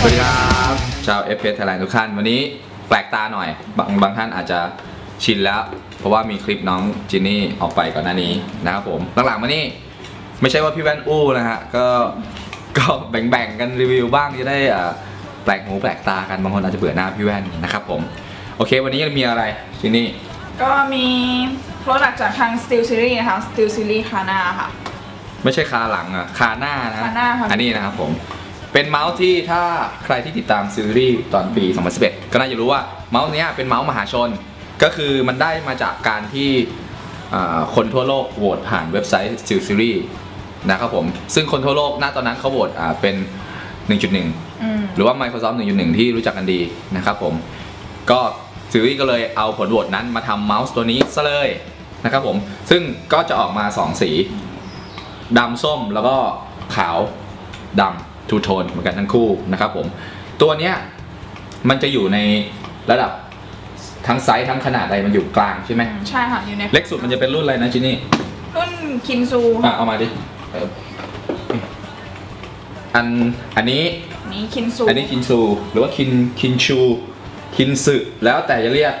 สวัสดีครับชาว f p s Thailand ทุกท่านวันนี้แปลกตาหน่อย บางบางท่านอาจจะชินแล้ว เพราะว่ามีคลิปน้องจินนี่ออกไปก่อนหน้านี้นะครับผมหลังๆมานี่ไม่ใช่ว่าพี่แว่นอู้นะฮะก็ก็แบ่งๆกันรีวิวบ้างจะได้อ่าแปลกหูแปลกตากันบางคนอาจจะเบื่อหน้าพี่แว่นนะครับผมโอเค วันนี้มีอะไรจินนี่ก็มีโปรดักต์จากทาง Steel Series นะคะ Steel Series คานาค่ะ ไม่ใช่คาหลังอะคาหน้านะคาหน้าค่ะอันนี้นะครับผม เป็นเมาส์ที่ถ้าใครที่ติดตามซีรีส์ตอนปี 2011 ก็น่าจะรู้ว่าเมาส์เนี้ยเป็นเมาส์มหาชน ก็คือมันได้มาจากการที่อ่าคนทั่วโลกโหวตผ่านเว็บไซต์ Steel Series นะครับผม ซึ่งคนทั่วโลกณตอนนั้นเขาโหวตอ่าเป็น 1.1อืมหรือว่า Microsoft 1.1 ที่รู้จักกันดีนะครับผมก็ซีรีส์ก็เลยเอาผลโหวตนั้นมาทำเมาส์ตัวนี้ซะเลยนะครับผม ซึ่งก็จะออกมา 2 สีดำส้มแล้วก็ขาวดำ ทูโทนเหมือนกันทั้งคู่นะครับผม ตัวเนี้ยมันจะอยู่ในระดับทั้งไซส์ทั้งขนาดอะไรมันอยู่กลางใช่ไหมอืมใช่ค่ะอยู่ในเล็กสุดมันจะเป็นรุ่นอะไรนะจินี่ รุ่นคินซูอะเอามาดิเอออันอันนี้นี้คินซูอันนี้คินซูหรือว่าคินคินชูคินสึแล้วแต่จะเรียก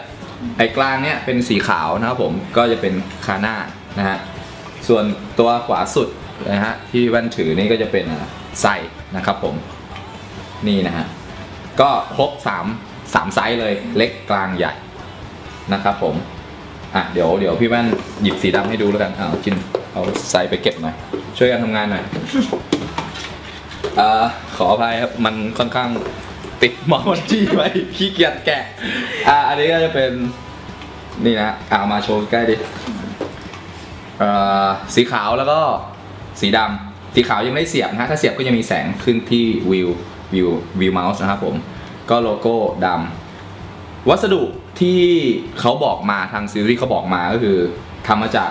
ไอ้กลางเนี่ยเป็นสีขาวนะครับผมก็จะเป็นคาน่านะฮะส่วนตัวขวาสุดนะฮะที่แว่นถือนี่ก็จะเป็น อะไส้นะครับผมนี่นะฮะก็ครบ3 3ไซส์เลยเล็กกลางใหญ่นะครับผมอะเดี๋ยวเดี๋ยวพี่แว่นหยิบสีดำให้ดูแล้วกันเอาจินเอาไซส์ไปเก็บหน่อยช่วยกันทำงานหน่อยอขออภัยครับ มันค่อนข้างติดมอมันจี้ไว้ขี้เกียจแกะอ่าอันนี้ก็จะเป็นนี่นะเอามาโชว์ใกล้ดิสีขาวแล้วก็สีดำ สีขาวยังไม่ได้เสียบนะฮะถ้าเสียบก็จะมีแสงขึ้นที่วิววิววิวเมาส์นะครับผมก็โลโก้ดำวัสดุที่เขาบอกมาทางซีรีส์เขาบอกมาก็คือทำมาจาก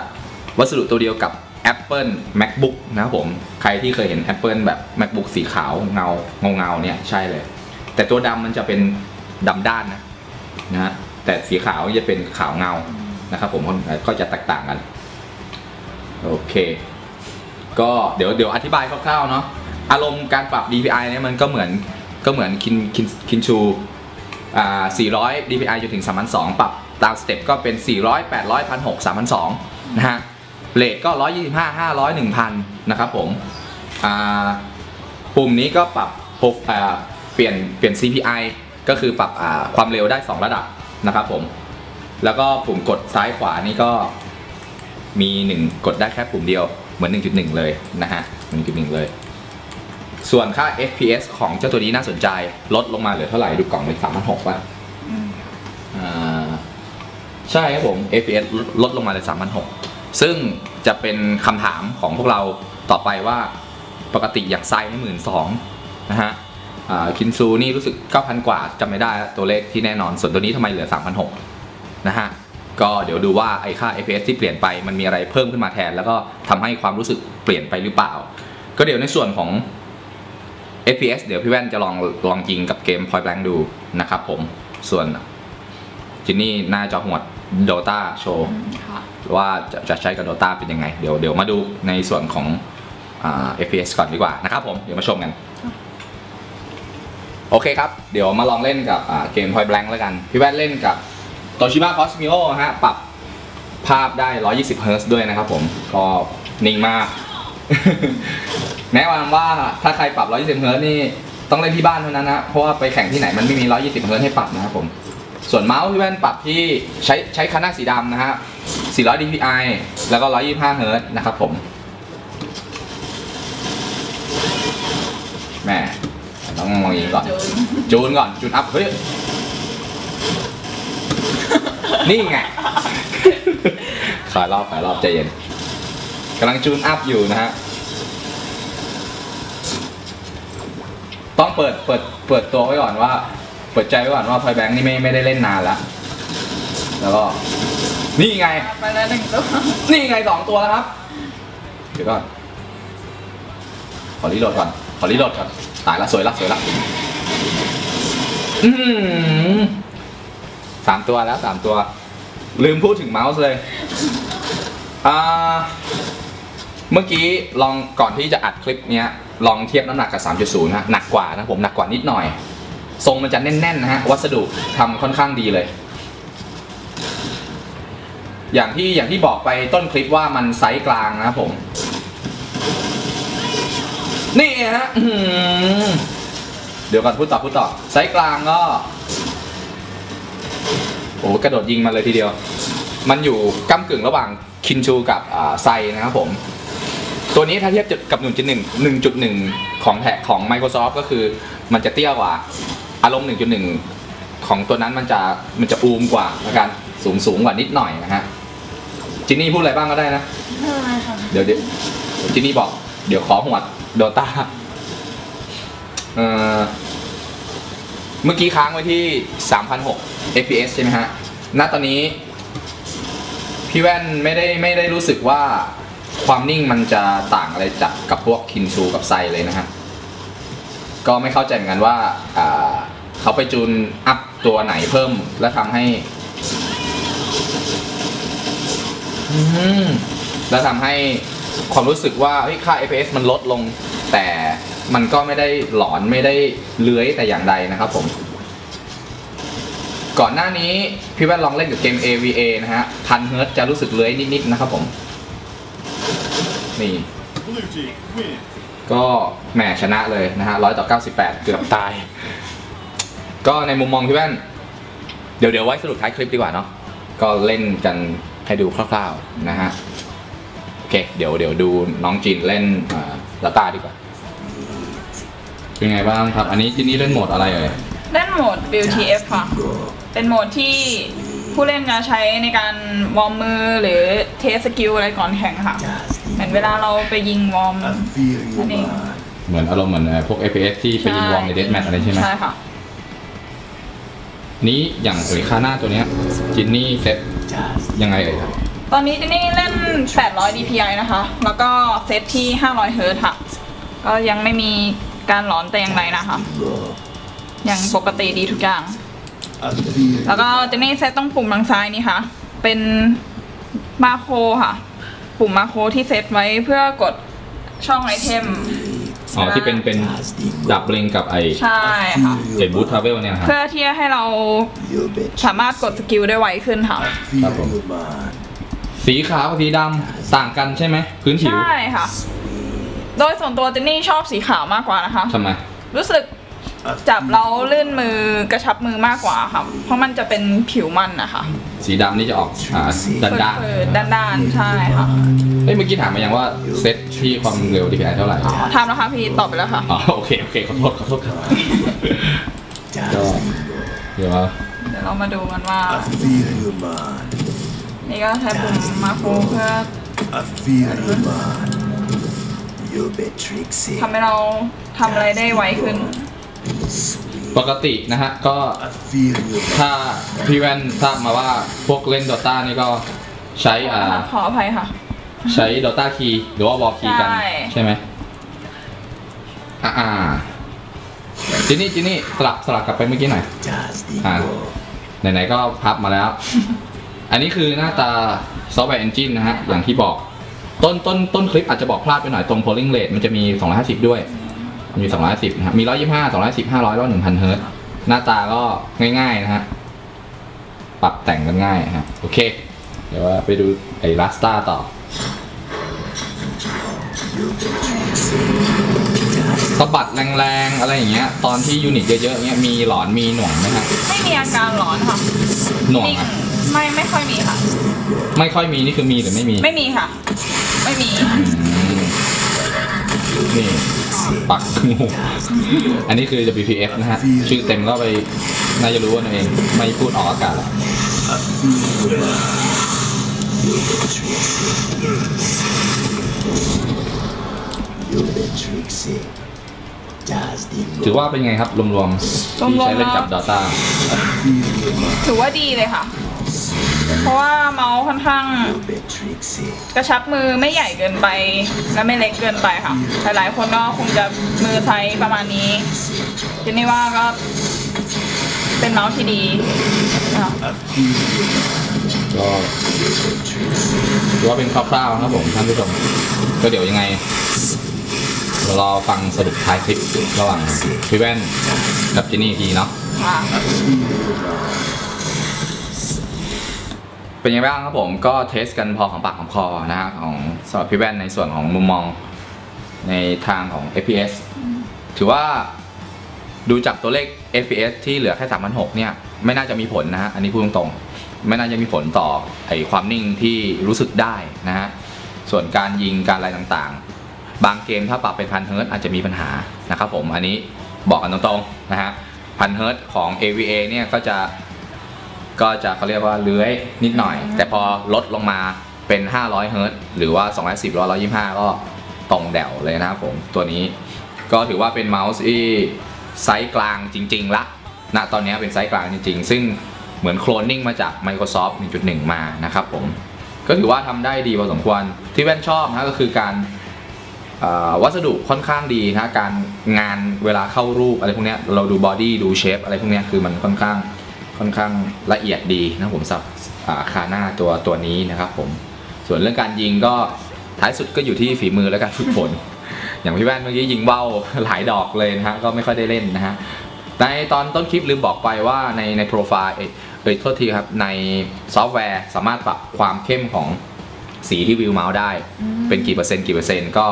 วัสดุตัวเดียวกับ Apple MacBook นะครับผม ใครที่เคยเห็น Apple แบบ MacBook สีขาวเงาเงาเงาเนี่ยใช่เลย แต่ตัวดำมันจะเป็นดำด้านนะนะฮะแต่สีขาวจะเป็นขาวเงานะครับผมก็จะแตกต่างกัน โอเค ก็เดี๋ยวเดี๋ยวอธิบายคร่าวๆเนาะอารมณ์การปรับ DPI เนี่ยมันก็เหมือนก็เหมือนคินคินคินชูอ่า400 DPI จนถึง3,200ปรับตามสเต็ปก็เป็น 400 800 1,600 3,200นะฮะเลทก็ 125 500 1,000นะครับผมอ่าปุ่มนี้ก็ปรับปกอ่าเปลี่ยนเปลี่ยน CPI ก็คือปรับอ่าความเร็วได้ 2 ระดับนะครับผมแล้วก็ปุ่มกดซ้ายขวานี่ก็มี 1 กดได้แค่ปุ่มเดียว เหมือน 1.1 เลยนะฮะ1.1 เลย ส่วนค่า FPS ของเจ้าตัวนี้น่าสนใจ ลดลงมาเหลือเท่าไหร่ ดูกล่องเลย3,600ป่ะอืมอ่าใช่ครับผม FPS ลดลงมาเลย3,600 ซึ่งจะเป็นคำถามของพวกเราต่อไปว่าปกติอย่างไซส์ให้หมื่นสองนะฮะอ่าคินซูนี่รู้สึก 9,000 กว่าจำไม่ได้ตัวเลขที่แน่นอน ส่วนตัวนี้ทำไมเหลือ 3,600 นะฮะ ก็เดี๋ยวดูว่าไอ้ค่า FPS ที่เปลี่ยนไปมันมีอะไรเพิ่มขึ้นมาแทน แล้วก็ทำให้ความรู้สึกเปลี่ยนไปหรือเปล่า ก็เดี๋ยวในส่วนของ FPS เดี๋ยวพี่แว่นจะลองลองยิงกับเกม Point Blank ดูนะครับผมส่วนจินนี่หน้าจอหวด Dota โชว์ค่ะว่าจะจะใช้กับ Dota เป็นยังไง เดี๋ยวเดี๋ยวมาดูในส่วนของอ่า FPS ก่อนดีกว่านะครับผมเดี๋ยวมาชมกัน โอเคครับ เดี๋ยวมาลองเล่นกับอ่าเกม Point Blank แล้วกัน พี่แว่นเล่นกับ Toshiba Cosmio ฮะ ปรับภาพได้ 120 Hz ด้วยนะครับผม ก็นิ่งมาก แนะนำว่าถ้าใครปรับ 120 Hz นี่ ต้องเล่นที่บ้านเท่านั้นนะ เพราะว่าไปแข่งที่ไหนมันไม่มี 120 Hz ให้ปรับนะครับผม ส่วนเมาส์พี่แว่นปรับที่ใช้ใช้คันหน้าสีดำนะฮะ 400 dpi แล้วก็ 125 Hz นะครับผมแหม่ต้องมองอย่างนี้ก่อน จูนจูนก่อน จูนอัพ เฮ้ย นี่ไงขายรอบขายรอบใจเย็นกำลังจูนอัพอยู่นะฮะ ต้องเปิดเปิดเปิดตัวไว้ก่อนว่า เปิดใจไว้ก่อนว่าพอยแบงค์นี่ไม่ไม่ได้เล่นนานแล้วแล้วก็ นี่ไง ไปแล้วหนึ่งตัวนี่ไงสองตัวแล้วครับ เดี๋ยวก่อน ขอรีโหลดก่อน ขอรีโหลดก่อน ตายละสวยละสวยละอืม สามตัวแล้วสามตัว ลืมพูดถึงเมาส์เลยอ่าเมื่อกี้ลองก่อนที่จะอัดคลิปเนี้ยลองเทียบน้ำหนักกับ 3.0ฮะหนักกว่านะผมหนักกว่านิดหน่อย ทรงมันจะแน่นๆนะฮะ วัสดุทำค่อนข้างดีเลย อย่างที่อย่างที่บอกไปต้นคลิปว่ามันไซส์กลางนะผม นี่ฮะเดี๋ยวก่อนพูดต่อพูดต่อไซส์กลางก็ โอ้กระโดดยิงมาเลยทีเดียว มันอยู่ก้ากึ่งระหว่างคินชูกับไซนะครับผม ตัวนี้ถ้าเทียบกับ 1.1 1.1 ของแท็กของ Microsoft ก็คือมันจะเตี้ยกว่า อารมณ์ 1.1 ของตัวนั้นมันจะมันจะอูมกว่าแล้วกันสูงสูงกว่านิดหน่อยนะฮะจินนี่พูดอะไรบ้างก็ได้นะไม่เป็นไรค่ะเดี๋ยวเดี๋ยวเดี๋ยวจินนี่บอก เดี๋ยวขอหวดโดตาเอ่อ เมื่อกี้ค้างไว้ที่3,600 fps ใช่ไหมฮะ ณ ตอนนี้ พี่แว่นไม่ได้ไม่ได้รู้สึกว่าความนิ่งมันจะต่างอะไรจากกับพวกคินชูกับไซเลยนะฮะ ก็ไม่เข้าใจเหมือนกันว่าเขาไปจูนอัพตัวไหนเพิ่มแล้วทำให้แล้วทำให้ความรู้สึกว่าค่า FPS มันลดลงแต่ มันก็ไม่ได้หลอนไม่ได้เลื้อยแต่อย่างใดนะครับผม ก่อนหน้านี้พี่แว่นลองเล่นกับเกม AVA นะฮะพันเฮิร์ตจะรู้สึกเลื้อยนิดๆนะครับผม นี่ ก็แหมชนะเลยนะฮะร้อยต่อเก้าสิบแปดเกือบตาย ก็ในมุมมองพี่แว่น เดี๋ยวเดี๋ยวไว้สรุปท้ายคลิปดีกว่าเนาะก็เล่นกันให้ดูคร่าวๆนะฮะ โอเค เดี๋ยวเดี๋ยวดูน้องจีนเล่นลาตาดีกว่า เป็นไงบ้างครับ อันนี้จีนี่เล่นโหมดอะไรเอ่ยเล่นโหมด BTF ค่ะ เป็นโหมดที่ผู้เล่นจะใช้ในการวอร์มมือหรือเทสสกิลอะไรก่อนแข่งค่ะ เหมือนเวลาเราไปยิงวอร์ม I feel you, Honey. man. เหมือนอารมณ์เหมือนเอ่อพวก FPS ที่ไปยิงวอร์มในเดสแมทอะไรใช่ไหมใช่ค่ะ นี้อย่างหรือคาหน้าตัวเนี้ยจินนี่เซ็ตยังไงเอ่ยครับ ตอนนี้เจนนี่เล่น 800 DPI นะคะ แล้วก็เซตที่ 500เฮิร์ตซ์ค่ะ ก็ยังไม่มี การหลอนแต่อย่างใดนะคะยังปกติดีทุกอย่าง I feel แล้วก็เจนนี่เซตต้องปุ่มทางซ้ายนี่ค่ะ เป็นมาโครค่ะ ปุ่มมาโครที่เซตไว้เพื่อกดช่องไอเทมอ๋อที่เป็นเป็นดับเบลงกับไอใช่ค่ะเอ็ดบูททราเวลเนี่ยนะครับเพื่อที่จะให้เรา you, bitch. สามารถกดสกิลได้ไวขึ้นค่ะ Feel Tá bom. you, man. สีขาวกับสีดำต่างกันใช่ไหมพื้นผิวใช่ค่ะ โดยส่วนตัวเจนนี่ชอบสีขาวมากกว่านะคะ ทำไม รู้สึกจับเราลื่นมือกระชับมือมากกว่าค่ะ เพราะมันจะเป็นผิวมันนะคะสีดำนี่จะออกอ่าด้านด้านเปิดๆด้านๆใช่ค่ะๆเฮ้ยเมื่อกี้ถามมายังว่าเซตที่ความเร็ว DPI เท่าไหร่ทำแล้วค่ะพี่ตอบไปแล้วค่ะ อ๋อโอเค โอเค ขอโทษขอโทษครับก็เดี๋ยวเดี๋ยวเรามาดูกันว่า I feel you, man. นี่ก็ใช้ปุ่มมาโครเพื่อ I feel you, man. You bit tricksy. ทำให้เราทำอะไรได้ไวขึ้น ปกตินะฮะ ก็ I feel you, man. ถ้าพี่แว่นทราบมาว่าพวกเล่น Dota นี่ก็ใช้อ่าขออภัยค่ะ ใช้ Dota Key หรือว่า Wall Key กัน ใช่ใช่ไหมอ่าอ่าจินนี่จินนี่สลับสลับกลับไปเมื่อกี้หน่อย Just the อ่า go. ไหนๆก็พับมาแล้ว อันนี้คือหน้าตาซอฟต์แวร์ Engine นะฮะ อย่างที่บอก ต้นต้นต้นคลิปอาจจะบอกพลาดไปหน่อยตรง polling rate มันจะมี 250 ด้วย มี 250นะฮะมี 125 210 500แล้ว1,000 เฮิร์ตหน้าตาก็ง่ายๆนะฮะ ปรับแต่งกันง่ายฮะโอเค เดี๋ยวว่าไปดูไอ้ลัสตาต่อ สะบัดแรงๆ อะไรอย่างเงี้ย ตอนที่ยูนิตเยอะๆเงี้ยมีหลอนมีหน่วงไหมฮะไม่มีอาการหลอนค่ะหน่วงอะ ไม่ไม่ค่อยมีค่ะ ไม่ค่อยมีนี่คือมีหรือไม่มี ไม่มีค่ะ ไม่มี นี่ปักงู อันนี้คือ WPF นะฮะ ชื่อเต็มก็ไปน่าจะรู้กันเอง ไม่พูดออกอากาศหรอก You bit tricksy. Just the ถือว่าเป็นไงครับ รวมๆที่ใช้เล่นกับ Dota feel you, man. ถือว่าดีเลยค่ะ เพราะว่าเมาส์ค่อนข้าง You bit tricksy. กระชับมือไม่ใหญ่เกินไปและไม่เล็กเกินไปค่ะ หลายๆคนก็คงจะมือไซส์ประมาณนี้เจนนี่ว่าก็เป็นเมาส์ที่ดีนะคะ I feel you, man. ก็ถือว่าเป็นคร่าวๆครับผมท่านผู้ชมก็เดี๋ยวยังไงเดี๋ยวรอฟังสรุปท้ายคลิประหว่างพี่แว่นกับจินนี่อีกทีเนาะค่ะ เป็นยังไงบ้างครับผมก็เทสกันพอของปากของคอนะฮะของสำหรับพี่แว่นในส่วนของมุมมองในทางของ FPS ถือว่าดูจากตัวเลข FPS ที่เหลือแค่3,600เนี่ย ไม่น่าจะมีผลนะฮะ อันนี้พูดตรงๆ ไม่น่าจะมีผลต่อไอความนิ่งที่รู้สึกได้นะฮะ ส่วนการยิงการอะไรต่างๆ บางเกมถ้าปรับเป็นพันเฮิร์ตอาจจะมีปัญหานะครับผม อันนี้บอกกันตรงๆนะฮะพันเฮิร์ตของ AVA เนี่ยก็จะ ก็จะเขาเรียกว่าเลื้อยนิดหน่อย แต่พอลดลงมาเป็น 500 เฮิร์ตซ์หรือว่า 210 125 ก็ตรงแดวเลยนะครับผมตัวนี้ก็ถือว่าเป็นเมาส์ที่ไซส์กลางจริงๆละณตอนนี้เป็นไซส์กลางจริงๆ ซึ่งเหมือนโคลนนิ่งมาจาก Microsoft 1.1 มานะครับผมก็ถือว่าทำได้ดีพอสมควรที่แว่นชอบนะก็คือการเอ่อวัสดุค่อนข้างดีนะการงานเวลาเข้ารูปอะไรพวกเนี้ยเราดูบอดี้ดูเชฟอะไรพวกเนี้ยคือมันค่อนข้าง ค่อนข้างละเอียดดีนะครับผมสำหรับอ่าคาหน้าตัวตัวนี้นะครับผมส่วนเรื่องการยิงก็ท้ายสุดก็อยู่ที่ฝีมือและการฝึกฝน อย่างพี่แว่นเมื่อกี้ยิงเบ้าหลายดอกเลยนะฮะก็ไม่ค่อยได้เล่นนะฮะในตอนต้นคลิปลืมบอกไปว่าในในโปรไฟล์เอ้ยเอ้ยโทษทีครับในซอฟต์แวร์สามารถปรับความเข้มของสีที่วิวเมาส์ได้ เป็นกี่เปอร์เซ็นต์กี่เปอร์เซ็นต์ก็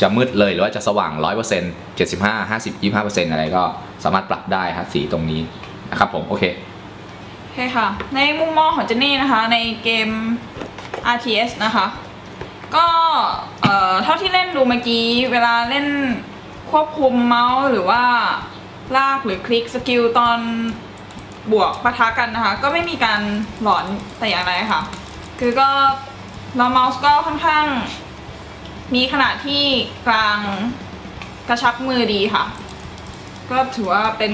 จะมืดเลยหรือว่าจะสว่าง 100% 75 50 25%อะไรก็สามารถปรับได้ครับสีตรงนี้นะครับผมโอเคโอเคค่ะ ในมุมมองของเจนนี่นะคะ ในเกม RTS นะคะ ก็เอ่อเท่าที่เล่นดูเมื่อกี้ เวลาเล่นควบคุมเมาส์หรือว่าลากหรือคลิกสกิลตอนบวกปะทะกันนะคะ ก็ไม่มีการหลอนแต่อย่างไรค่ะ คือก็แล้วเมาส์ก็ค่อนข้าง มีขนาดที่กลางกระชับมือดีค่ะ ก็ถือว่าเป็น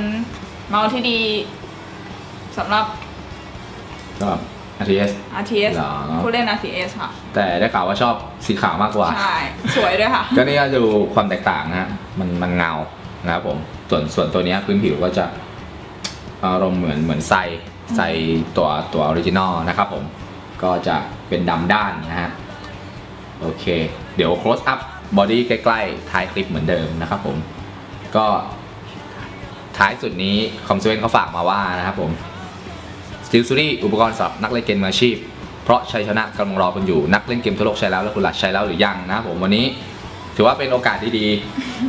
เมาส์ที่ดีสำหรับ ก็ RTS RTS เหรอ ผู้เล่น RTS ค่ะ แต่ได้ข่าวว่าชอบสีขาวมากกว่า ใช่ สวยด้วยค่ะ ก็นี่ก็ดูความแตกต่างนะฮะมันมันเงานะครับผม ส่วนส่วนตัวเนี้ยพื้นผิวก็จะอารมณ์เหมือนเหมือนใส่ใส่ตัวตัวออริจินอลนะครับผม ก็จะเป็นดำด้านนะฮะ โอเค เดี๋ยว close up body ใกล้ๆ ท้ายคลิปเหมือนเดิมนะครับผม ก็ท้ายสุดนี้คอมเซเว่นเขาฝากมาว่านะครับผมส ติลซูรี่อุปกรณ์สำหรับนักเล่นเกมมืออาชีพ เพราะชัยชนะกำลังรอคุณอยู่นักเล่นเกมทั่วโลกใช้แล้วแล้วคุณหลักใช้แล้วหรือยังนะผมวันนี้ ถือว่าเป็นโอกาสที่ดี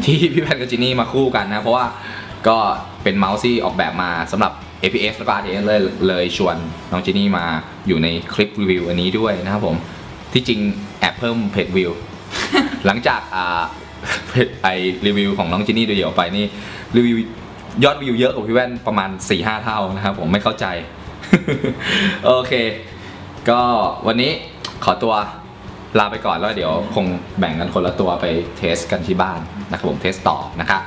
ที่พี่แพนกับจินนี่มาคู่กันนะ เพราะว่าก็เป็นเมาส์ที่ออกแบบมาสำหรับ APS แล้วก็ RTX เลยเลยชวนน้องจินนี่มาอยู่ในคลิปรีวิวอันนี้ด้วยนะครับผมที่จริงแอบเพิ่มเพจวิวหลังจากอ่าเพจไอรีวิวของน้องจินนี่ดูเดี่ยวไปนี่รีวิวยอดวิวเยอะกว่าพี่แว่นประมาณ4-5 เท่านะครับผมไม่เข้าใจ โอเค ก็วันนี้ขอตัวลาไปก่อนแล้วเดี๋ยวคงแบ่งกันคนละตัวไปเทสกันที่บ้านนะครับผมเทสต่อนะครับ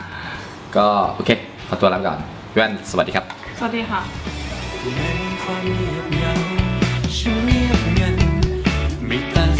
ก็โอเค ขอตัวลาไปก่อนพี่แว่นสวัสดีครับ สวัสดีค่ะในความเงียบเหงาฉันเงียบงันมีแต่เ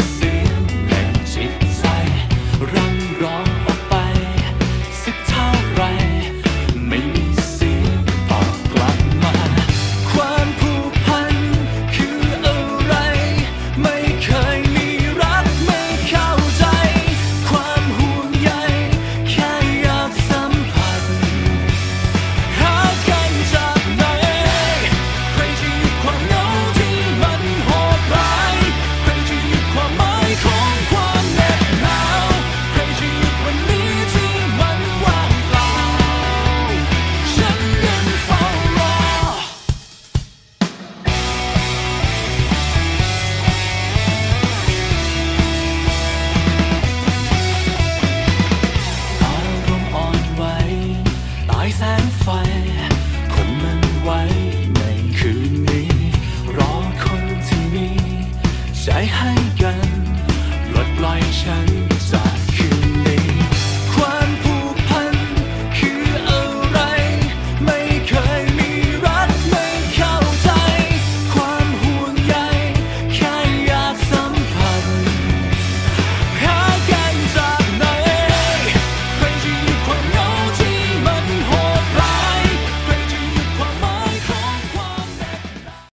ให้กันปลดปล่อยฉัน